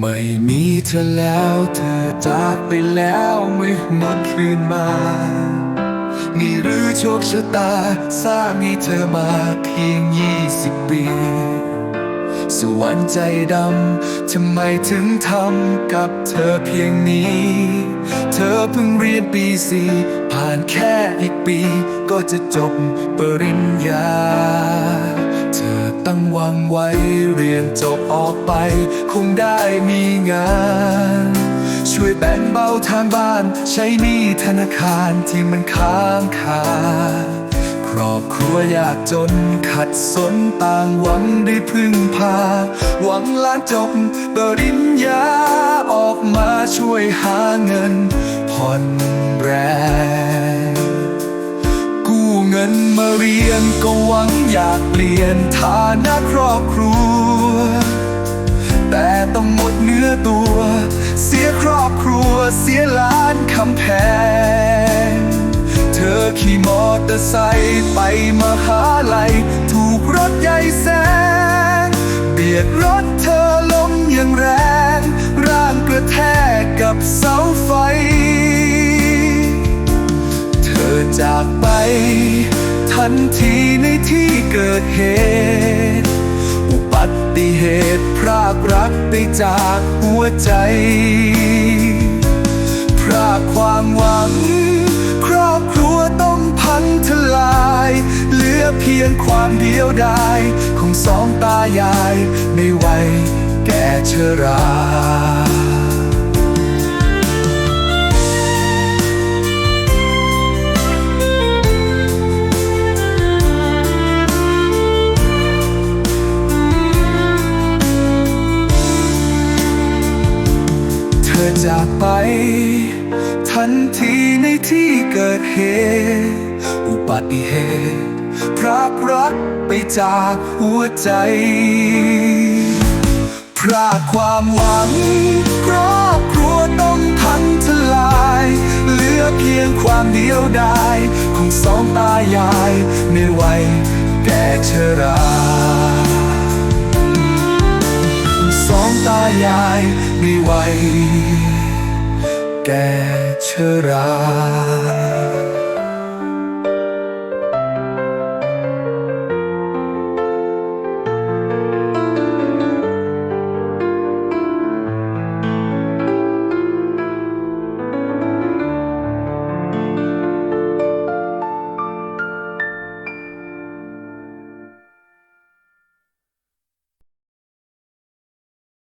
ไม่มีเธอแล้วเธอจากไปแล้วไม่หมดคืนมานี่หรือโชคชะตาสร้างให้เธอมาเพียงยี่สิบปี สวรรค์ใจดำทำไมถึงทำกับเธอเพียงนี้ เธอเพิ่งเรียนปีสี่ผ่านแค่อีกปี ก็จะจบปริญญา ตั้งหวังไว้ เรียนจบออกไป คงได้มีงาน ช่วยแบ่งเบาทางบ้าน ใช้หนี้ธนาคารที่มันค้างคาครอบครัวยากจนขัดสนต่างหวังได้พึ่งพา หวังล้านจบปริญญาออกมาช่วยหาเงินผ่อนแรง มาเรียนก็หวังอยากเปลี่ยนฐานะครอบครัว แต่ต้องหมดเนื้อตัว เสียครอบครัวเสียล้านคำแพง เธอขี่มอเตอร์ไซค์ไปมหาลัยถูกรถใหญ่แซงเบียดรถเธอล้มอย่างแรง ร่างกระแทกกับเสาไฟ เธอจากไป ทันทีในที่เกิดเหตุ อุบัติเหตุพรากรักไปจากหัวใจ พรากความหวัง ครอบครัวต้องพังทลาย เหลือเพียงความเดียวดายของสองตายายในวัยแก่ชรา จากไป ทันทีในที่เกิดเหตุอุบัติเหตุพรากรักไปจากหัวใจ พรากความหวังครอบครัวต้องพังทลาย เหลือเพียงความเดียวดายของสองตายาย ในวัยแก่ชราสองตายายในวัย ก่ชรา